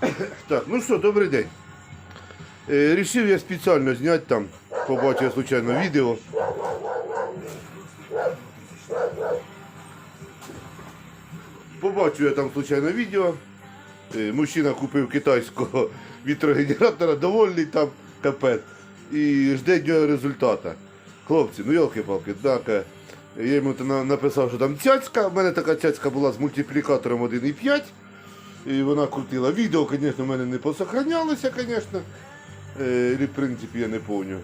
Так, ну що, добрий день. Е, рішив я спеціально зняти там, побачив случайно відео. Побачив я там случайно відео. Е, мужчина купив китайського вітрогенератора, довольний там капець. І жде нього результата. Хлопці, ну йолки-палки, так. е, Я йому написав, що там цяцька. У мене така цяцька була з мультиплікатором 1,5. І вона крутила. Відео, звісно, в мене не посохранялося, звісно. Е, в принципі, я не пам'ятаю.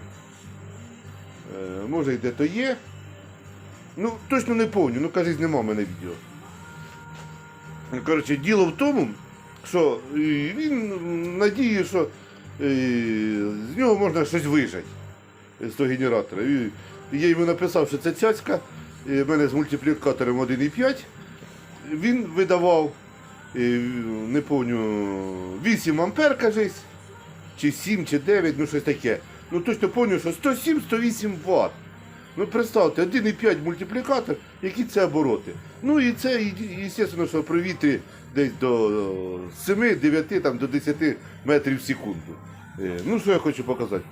Е, може, і де то є. Ну, точно не пам'ятаю, ну кажуть, нема в мене відео. Ну, Коротше, діло в тому, що е, він надіє, що е, з нього можна щось вижати з того генератора. І я йому написав, що це цяцька, е, в мене з мультиплікатором 1,5. Він видавав, е, не пам'ятаю, 8 ампер, кажись, чи 7, чи 9, ну щось таке. Ну точно пам'ятаю, що 107-108 Вт. Ну представте, 1,5 мультиплікатор, які це обороти. Ну і це, звісно, що при вітрі десь до 7-9 там, до 10 метрів в секунду. Е, Ну, що я хочу показати?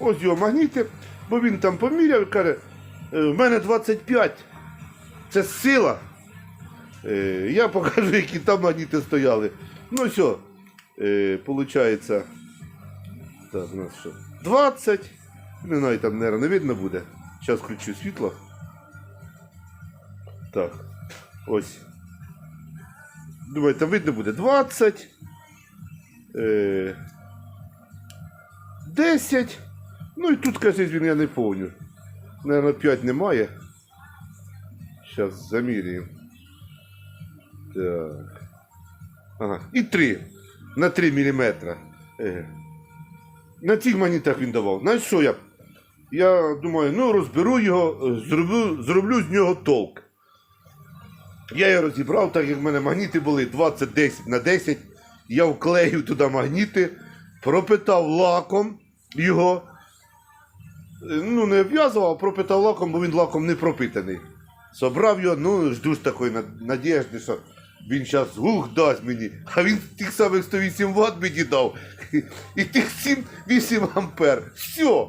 Ось його магніти, бо він там поміряв і каже, «Е, в мене 25. Це сила. Е, Я покажу, які там магніти стояли. Ну все, е, получається. Так, у нас що? 20. Не знаю, там, наверное, не видно буде. Зараз включу світло. Так. Ось. Думаю, там видно буде 20. Е, 10. Ну і тут, кажуть, він я не помню. Наверно, 5 немає. Зараз заміряємо. Так. Ага. І 3. На 3 мм. На цих монетах він давав. Знаєш що я? Я думаю, ну розберу його, зроблю, зроблю з нього толк. Я його розібрав, так як в мене магніти були 20 10 на 10. Я вклеїв туди магніти, пропитав лаком його. Ну, не обв'язував, а пропитав лаком, бо він лаком не пропитаний. Собрав його, ну, жду ж такої надіжди, що він зараз гух дасть мені, а він тих самих 108 Вт мені дав. І тих 7-8 ампер. Все.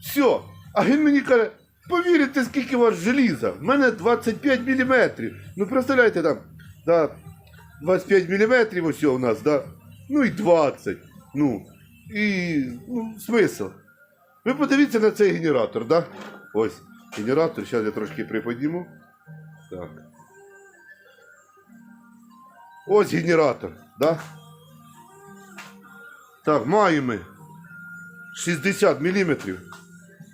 Все. А він мені каже, повірите, скільки у вас желіза? В мене 25 мм. Ну, представляєте там, да, 25 мм ось у нас, да? ну і 20. Ну, і ну, смисл. Ви подивіться на цей генератор, да? Ось, генератор, зараз я трошки приподніму. Так. Ось генератор, да? Так, маємо 60 мм.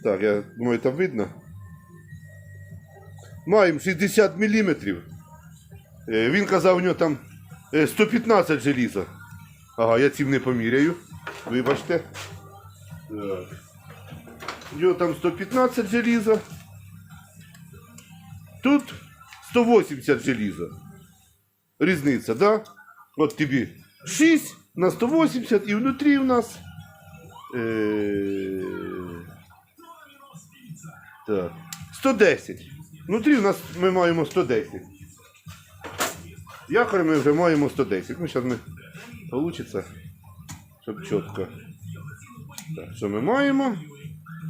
Так, я думаю, там видно. Маємо 60 мм. Він казав, у нього там е, 115 желіза. Ага, я цим не поміряю. Вибачте. Так. У нього там 115 желіза. Тут 180 желіза. Різниця, да? От тобі 6 на 180 і внутрі у нас. Е... Так. 110. Внутрі у нас ми маємо 110. Якорь ми вже маємо 110. Ну, зараз ми вийде, щоб чітко. Так, що ми маємо?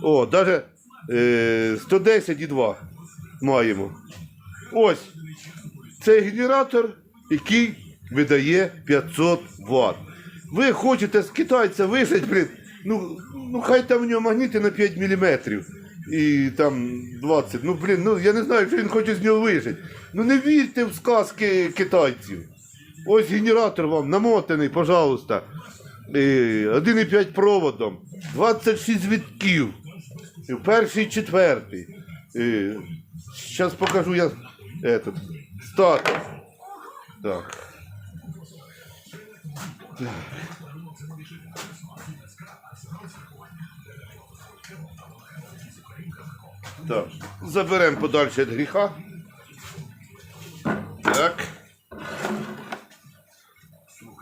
О, навіть е, 110,2 маємо. Ось. Цей генератор, який видає 500 Вт. Ви хочете з китайця вижити, блін, ну, ну хай там у нього магніти на 5 мм. І там 20. Ну, блін, ну я не знаю, що він хоче з нього вижити. Ну не вірте в сказки китайців. Ось генератор вам намотаний, пожалуйста. Е, 1,5 проводом, 26 вітків. Перший, четвертий. Зараз покажу я этот, статус. Так. Так. Заберемо подальше від гріха. Так.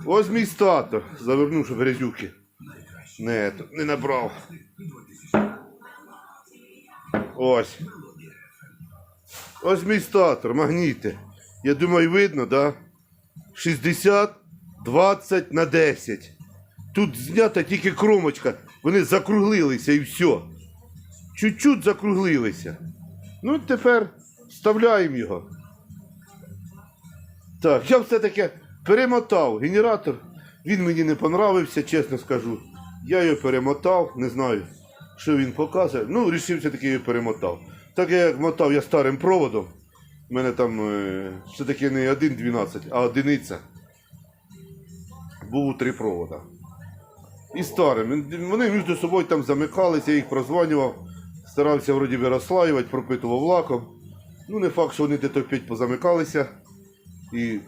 Ось мій статор. Заверну, щоб грязюки. Не, тут не набрав. Ось. Ось мій статор, магніти. Я думаю, видно, да? 60, 20 на 10. Тут знята тільки кромочка. Вони закруглилися і все. Чуть-чуть закруглилися. Ну, тепер вставляємо його. Так, я все-таки перемотав генератор. Він мені не понравився, чесно скажу. Я його перемотав, не знаю, що він показує. Ну, рішив все-таки його перемотав. Так я як мотав я старим проводом. У мене там е, все-таки не 1.12, а одиниця. Був у три провода. І старим. Вони між собою там замикалися, я їх прозванював. Старався вроді би розслаювати, пропитував лаком. Ну, не факт, що вони десь опять позамикалися. І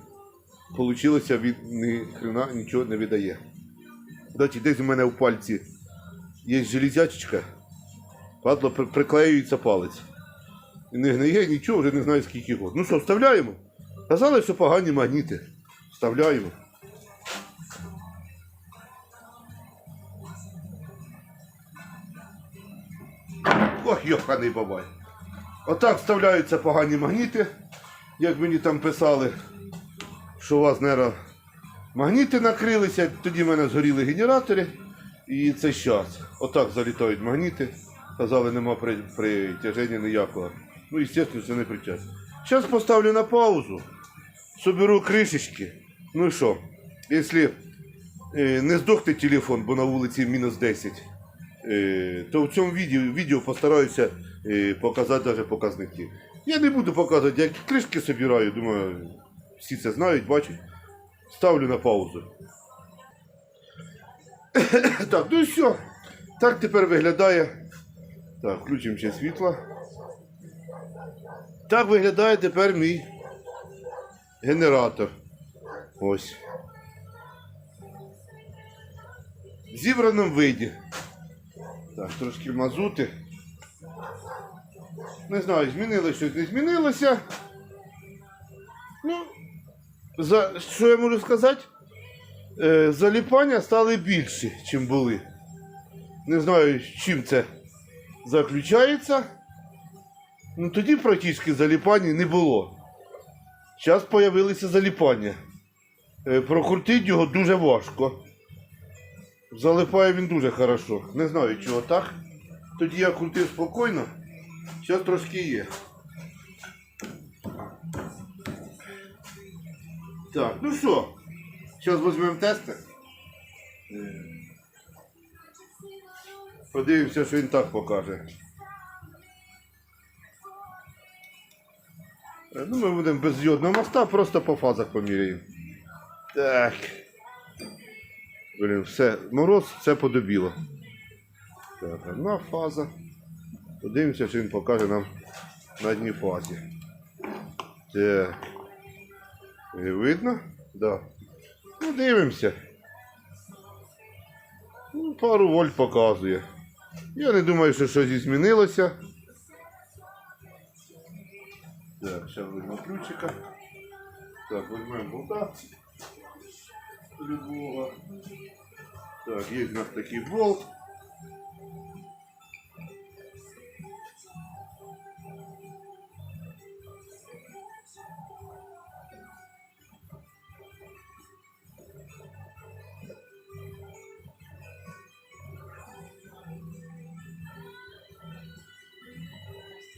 вийшло, він ні хрена нічого не видає. Значить, десь у мене в пальці є железячечка. Падло приклеюється палець. І не гниє нічого, вже не знаю скільки год. Ну що, вставляємо? Казали, що погані магніти. Вставляємо. Ох, йоханий бабай. Отак вставляються погані магніти. Як мені там писали, що у вас, нера, магніти накрилися, тоді в мене згоріли генератори. І це щас. Отак залітають магніти. Казали, нема при, притяження ніякого. Ну, звісно, це не притяг. Зараз поставлю на паузу. Соберу кришечки. Ну і що? Якщо е, не здохне телефон, бо на вулиці мінус 10, е, то в цьому відео, відео постараюся е, показати навіть показники. Я не буду показувати, як кришки собираю, думаю, всі це знають, бачать. Ставлю на паузу. так, ну і все. Так тепер виглядає. Так, включимо ще світло. Так виглядає тепер мій генератор. Ось. В зібраному виді. Так, трошки мазути. Не знаю, змінилося щось, не змінилося. Ну, за, що я можу сказати? Е, заліпання стали більші, ніж були. Не знаю, з чим це заключається. Ну тоді практично заліпання не було. Зараз з'явилися заліпання. Е, Прокрутити його дуже важко. Залипає він дуже хорошо. Не знаю, чого так. Тоді я крутив спокійно. Зараз трошки є. Так, ну що, зараз візьмемо тести. Е, Подивимося, що він так покаже. Ну, ми будемо без йодного моста, просто по фазах поміряємо. Так. Блін, все, мороз, все подобіло. Так, одна фаза. Подивимося, що він покаже нам на одній фазі. Так. І видно? Да. Ну, дивимося. Ну, пару вольт показує. Я не думаю, що щось змінилося. Так, зараз візьмемо ключика. Так, візьмемо болта. Любого. Так, є в нас такий болт.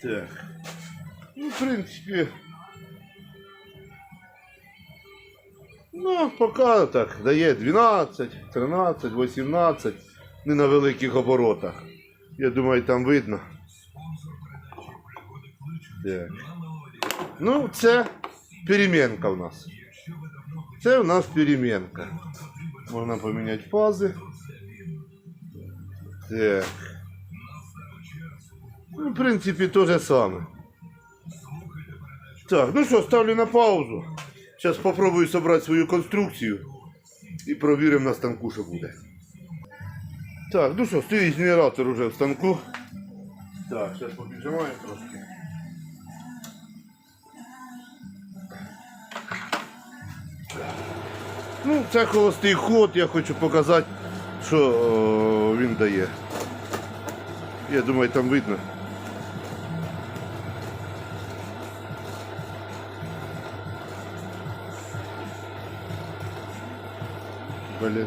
Так. Принципі. Ну, поки так, дає 12, 13, 18, не на великих оборотах. Я думаю, там видно. Так. Ну, це перемінка в нас. Це у нас перемінка. Можна поміняти фази. Так. Ну, в принципі, то же саме. Так, ну що, ставлю на паузу. Зараз спробую зібрати свою конструкцію і провіримо на станку, що буде. Так, ну що, стоїть генератор уже в станку. Так, зараз попіжимаємо трошки. Ну, це холостий ход, я хочу показати, що о, він дає. Я думаю, там видно. Блін.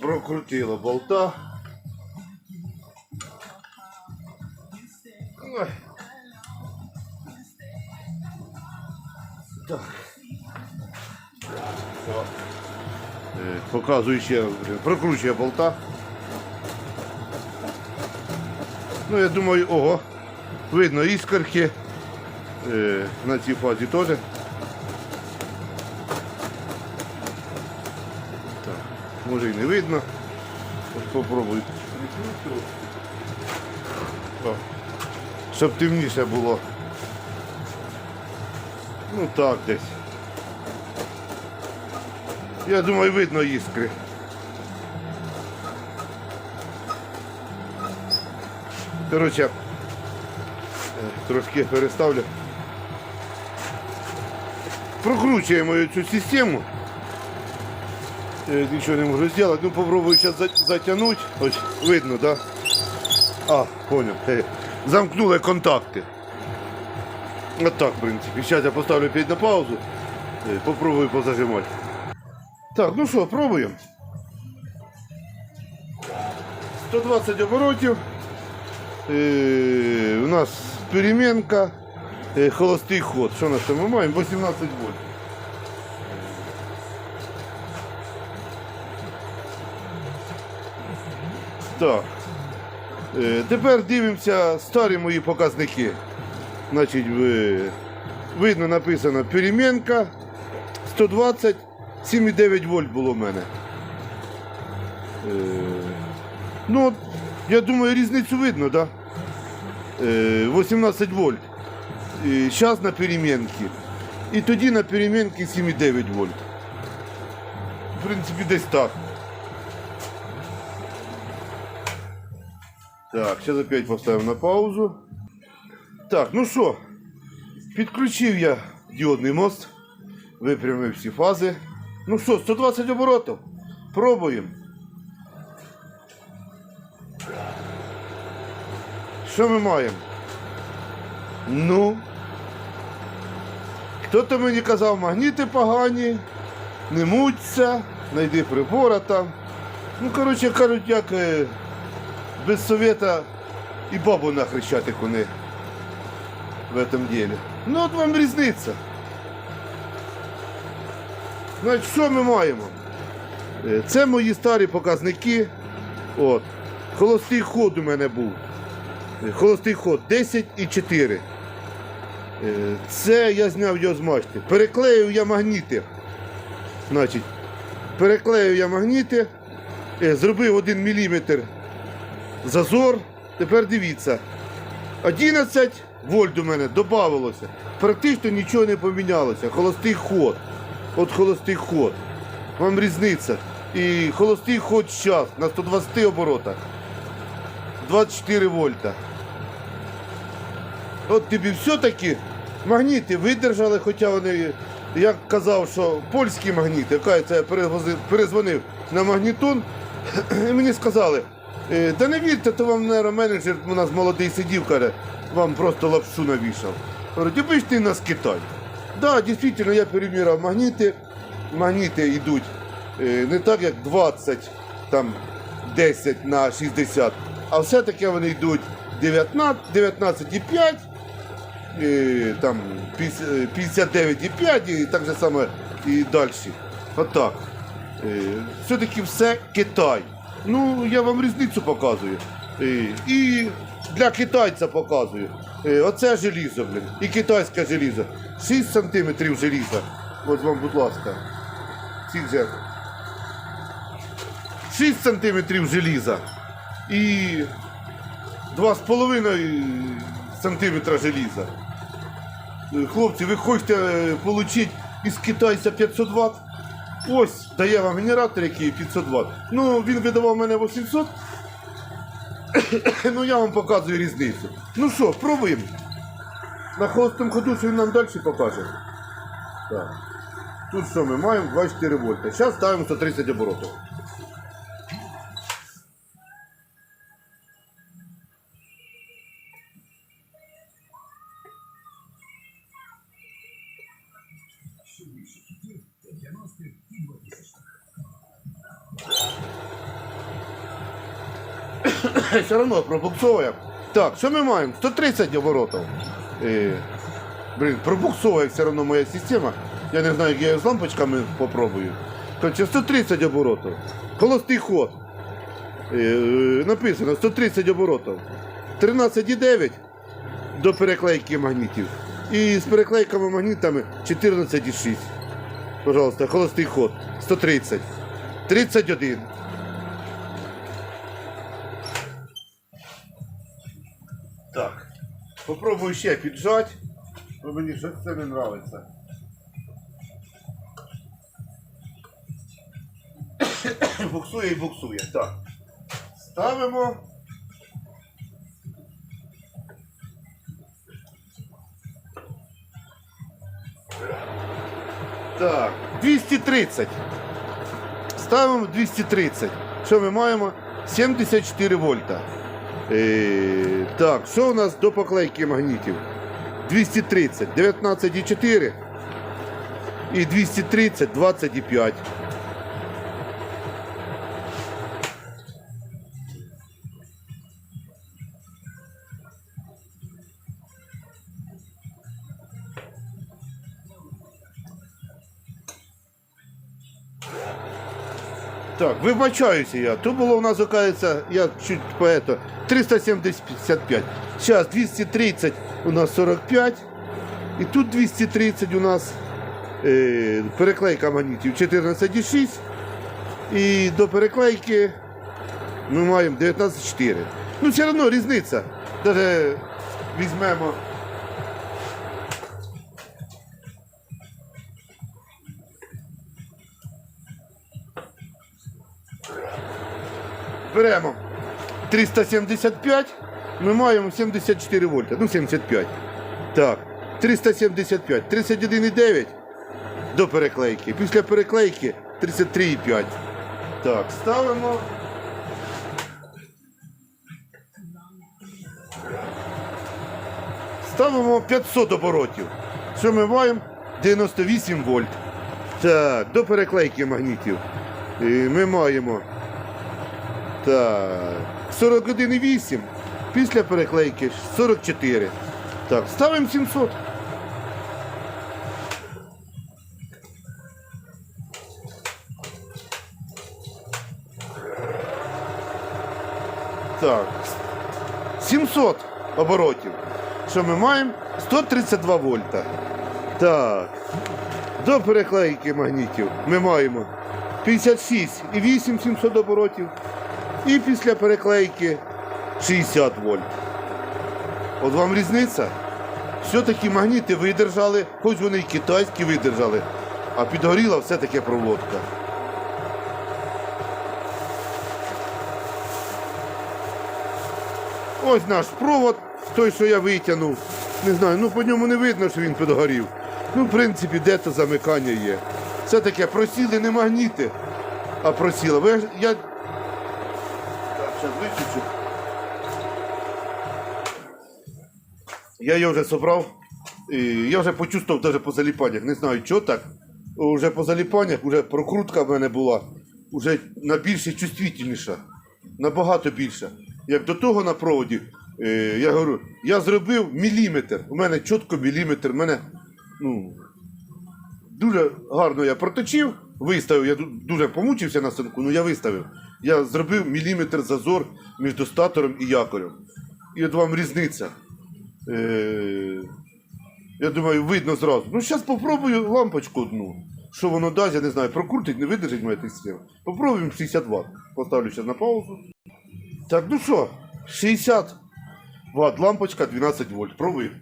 Прокрутила болта. Ой. Так. Все. Е, Показую ще. Прокручує болта. Ну, я думаю, ого, видно іскорки е, на цій фазі теж. Може і не видно. Попробую. Щоб темніше було. Ну так десь. Я думаю, видно іскри. Коротше, е, трошки переставлю. Прокручуємо цю систему. Я нічого не можу зробити. Ну попробую зараз затягнути. Ось видно? Да? А, понял. Е, Замкнули контакти. От так, в принципі. Зараз я поставлю опять на паузу. Е, Попробую позажимати. Так, ну що, пробуємо. 120 оборотів. Е, у нас перемінка, е, холостий ход. Що нас там ми маємо? 18 вольт. Так. Е, тепер дивимося старі мої показники. Значить, видно написано перемінка 120, 7,9 вольт було в мене. Е, Ну, я думаю, різницю видно? Да? Е, 18 вольт. Зараз на перемінці. І тоді на перемінці 7,9 вольт. В принципі, десь так. Так, зараз опять поставимо на паузу. Так, ну що, підключив я діодний мост, випрямив всі фази. Ну що, 120 оборотів. Пробуємо. Що ми маємо? Ну. Хто-то мені казав, магніти погані, не муться, знайди прибора там. Ну, коротше, кажуть, як е, без совета і бабу на хрещатику не в этом деле. Ну от вам різниця. Значить, що ми маємо? Е, Це мої старі показники. От. Холостий ход у мене був. Е, Холостий ход 10 і 4. Е, Це я зняв його з мачти. Переклеїв я магніти. Значить, переклеїв я магніти, зробив 1 мм зазор. Тепер дивіться. 11 вольт у мене додавалося. Практично нічого не помінялося. Холостий ход. От холостий ход. Вам різниця. І холостий ход зараз на 120 оборотах. 24 вольта. От тобі все-таки магніти видержали, хоча вони, як казав, що польські магніти, я перезвонив на магнітон, і мені сказали, «Е, та не вірте, то вам нейроменеджер у нас молодий сидів, каже, вам просто лапшу навішав. Говорить, «Аби ти нас Китай. Так, да, дійсно, я переміряв магніти, магніти йдуть е, не так, як 20, там 10 на 60, а все-таки вони йдуть 19, 19,5, е, там 59,5 і так же саме і далі. Отак. Е, Все-таки все Китай. Ну, я вам різницю показую. Е, І для китайця показую. Е, Оце желізо, блін. І китайське желізо. 6 сантиметрів желіза. Ось вам, будь ласка. Же. 6 сантиметрів желіза. І 2,5 сантиметра желіза. Е, Хлопці, ви хочете отримати із китайця 500 Вт? Ось, дає вам генератор, який 500 Вт. Ну, він видавав мене 800. ну, я вам показую різницю. Ну що, пробуємо. На холостому ходу, що він нам далі покаже. Так. Тут що ми маємо? 24 вольта. Зараз ставимо 130 оборотів. Все одно пробуксовує. Так, що ми маємо? 130 оборотів. Е, блін, пробуксовує все одно моя система. Я не знаю, як я з лампочками попробую. Короче, 130 оборотів. Холостий ход. Е, е, написано 130 оборотів. 13,9 до переклейки магнітів. І з переклейками магнітами 14,6. Пожалуйста, холостий ход. 130. 31. Попробую ще піджати, бо мені щось це не подобається. буксує і буксує. Так. Ставимо. Так, 230. Ставимо 230. Що ми маємо? 74 вольта. Е, так, що у нас до поклейки магнітів? 230, 19,4 і 230, 25. Так, вибачаюся я. То було у нас, оказується, я чуть по это, 375. Зараз 230 у нас 45. І тут 230 у нас е, переклейка магнітів 14,6. І до переклейки ми маємо 19,4. Ну, все одно різниця. Даже візьмемо. Беремо 375, ми маємо 74 вольта, ну 75. Так, 375, 31,9 до переклейки. Після переклейки 33,5. Так, ставимо. Ставимо 500 оборотів. Що ми маємо? 98 вольт. Так, до переклейки магнітів. І ми маємо так. 41,8. Після переклейки 44. Так, ставимо 700. Так. 700 оборотів. Що ми маємо? 132 вольта. Так. До переклейки магнітів ми маємо 56 і 8 700 оборотів. І після переклейки 60 вольт. От вам різниця? Все-таки магніти видержали, хоч вони і китайські видержали, а підгоріла все-таки проводка. Ось наш провод, той, що я витягнув. Не знаю, ну по ньому не видно, що він підгорів. Ну, в принципі, де-то замикання є. Все-таки просіли не магніти, а просіли. Ви, я так, зараз виключу. Я його вже зібрав. І я вже почувствував навіть по заліпаннях. Не знаю, що так. Уже по заліпаннях, вже прокрутка в мене була. Уже на більше чувствительніша. Набагато більша. Як до того на проводі, е, я говорю, я зробив міліметр. У мене чітко міліметр. У мене, ну, Дуже гарно я проточив, виставив, я дуже помучився на станку, але я виставив. Я зробив міліметр зазор між статором і якорем. І от вам різниця. Е- я думаю, видно зразу. Ну, зараз попробую лампочку одну. Що воно дасть, я не знаю, прокрутить, не видержить моя система. Попробуємо 60 Вт. Поставлю зараз на паузу. Так, ну що, 60 Вт, лампочка 12 вольт. Пробуємо.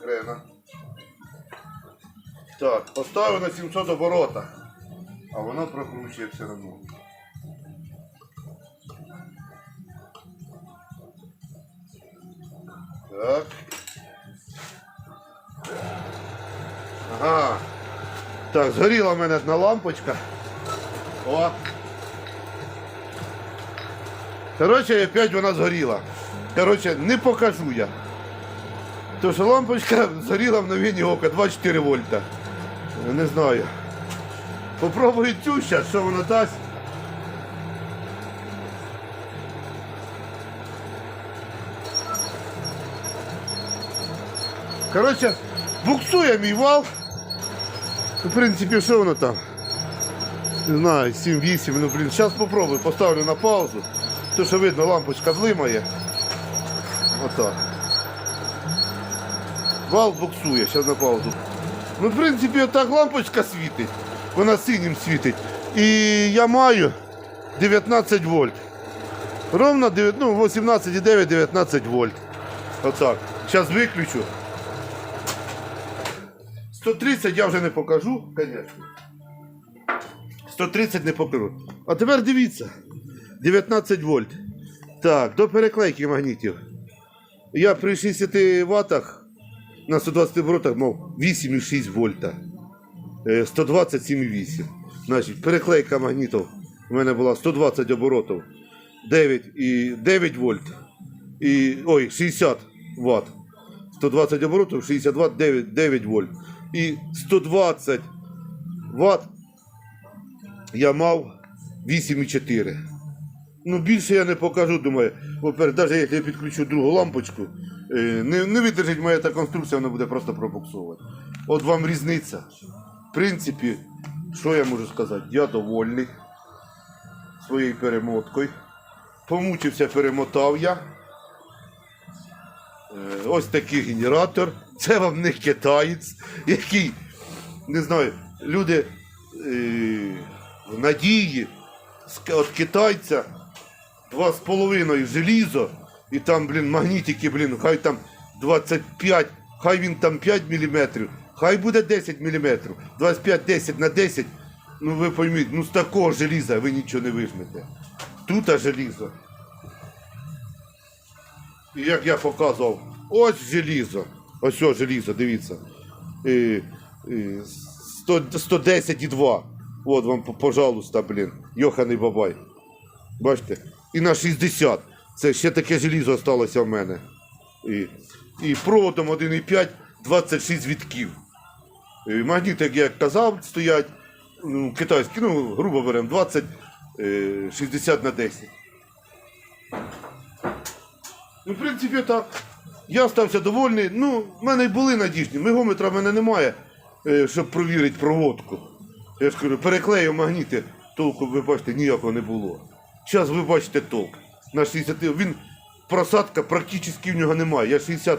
Хрена. Так, поставив на 700 оборота. А воно прокручує все одно. Так. Ага. Так, згоріла в мене одна лампочка. О. Коротше, опять вона згоріла. Коротше, не покажу я. То що лампочка згоріла в новині ока 24 вольта. Не знаю. Попробую цю зараз, що воно дасть. Коротше, буксує мій вал. В принципі, що воно там? Не знаю, 7-8, ну блін, зараз попробую, поставлю на паузу. То, що видно, лампочка блимає. Отак. Вал буксує, зараз на паузу. Ну, в принципі, отак лампочка світить. Вона синім світить. І я маю 19 вольт. Ровно 9, ну, 18,9-19 вольт. Отак. Зараз виключу. 130 я вже не покажу, звісно. 130 не покажу. А тепер дивіться. 19 вольт. Так, до переклейки магнітів. Я при 60 ваттах на 120 оборотах мав 8,6 вольта. Е, 127,8. Значить, переклейка магнітів у мене була 120 оборотів. 9 і 9 вольт. І, ой, 60 ватт. 120 оборотів, 60 ватт, 9, 9 вольт. І 120 ватт я мав 8,4. Ну, більше я не покажу, думаю. Во-первых, навіть якщо я підключу другу лампочку, е, не, не видержить моя та конструкція, вона буде просто пробуксовувати. От вам різниця. В принципі, що я можу сказати? Я довольний своєю перемоткою. Помучився, перемотав я. Е, Ось такий генератор. Це вам не китаєць, який, не знаю, люди е, в надії від китайця два з половиною желізо, і там, блін, магнітики, блін, хай там 25, хай він там 5 мм, хай буде 10 мм, 25, 10 на 10. Ну ви пойміть, ну з такого желіза ви нічого не вижмете. Тут а желізо. І як я показував, ось желізо. Ось ось желізо, дивіться. І, і 110,2. От вам, пожалуйста, блін. Йоханий бабай. Бачите? І на 60. Це ще таке желізо залишилося в мене. І, і проводом 1,5 26 вітків. І магніти, як я казав, стоять ну, китайські, ну, грубо беремо 20, е, 60 на 10. Ну, в принципі, так. Я стався довольний. Ну, в мене й були надіжні. Мегометра в мене немає, е, щоб провірити проводку. Я ж кажу, переклею магніти, толку, ви бачите, ніякого не було. Зараз ви бачите толк. На 60, він просадка практично в нього немає. Я 60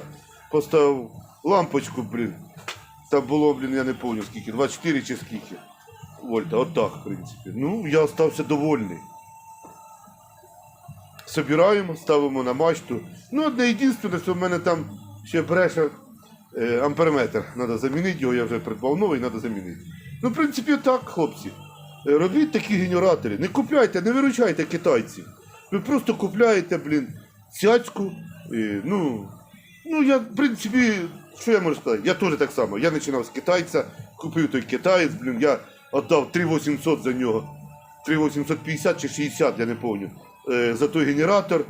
поставив лампочку, блін. Там було, блін, я не пам'ятаю скільки, 24 чи скільки. Вольта, отак, в принципі. Ну, я залишився довольний. Собираємо, ставимо на мачту. Ну, одне єдине, що в мене там ще бреше е, амперметр. Треба замінити його, я вже придбав новий, треба замінити. Ну, в принципі, так, хлопці. Е, Робіть такі генератори. Не купляйте, не виручайте китайців. Ви просто купляєте, блін, цяцьку. е, ну, ну, я, в принципі, що я можу сказати? Я теж так само. Я починав з китайця, купив той китаєць, блін, я віддав 3800 за нього. 3850 чи 60, я не пам'ятаю. Е, за той генератор.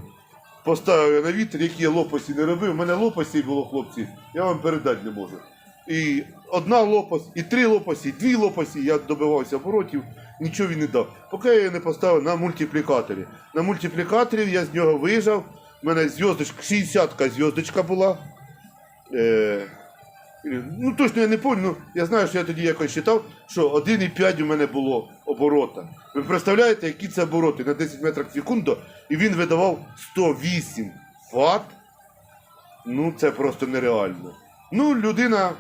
Поставив я на вітер, які я лопасті не робив. У мене лопасті було, хлопці, я вам передати не можу. І одна лопасть, і три лопасті, і дві лопасті, я добивався оборотів, нічого він не дав. Поки я її не поставив на мультиплікаторі. На мультиплікаторі я з нього виїжджав. У мене зв'язочка, 60-ка зв'язочка була. Е, Ну, точно я не пам'ятаю, ну я знаю, що я тоді якось читав, що 1,5 у мене було оборота. Ви представляєте, які це обороти на 10 метрів в секунду, і він видавав 108 Вт. Ну, це просто нереально. Ну, людина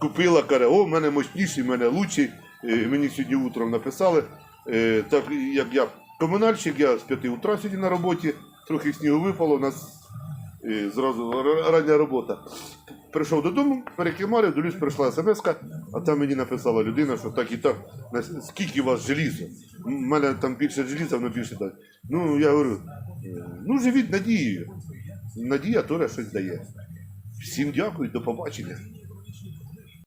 купила, каже, о, в мене мощніший, в мене лучший. Е, Мені сьогодні утром написали. Е, Так як я комунальщик, я з 5 утра сьогодні на роботі, трохи снігу випало, у нас зразу рання робота. Прийшов додому, перекимарив, долюсь, прийшла смс а там мені написала людина, що так і так, скільки у вас желіза? У мене там більше желіза, воно більше дає. Ну, я говорю, «Е, ну живіть надією. Надія теж щось дає. Всім дякую, до побачення.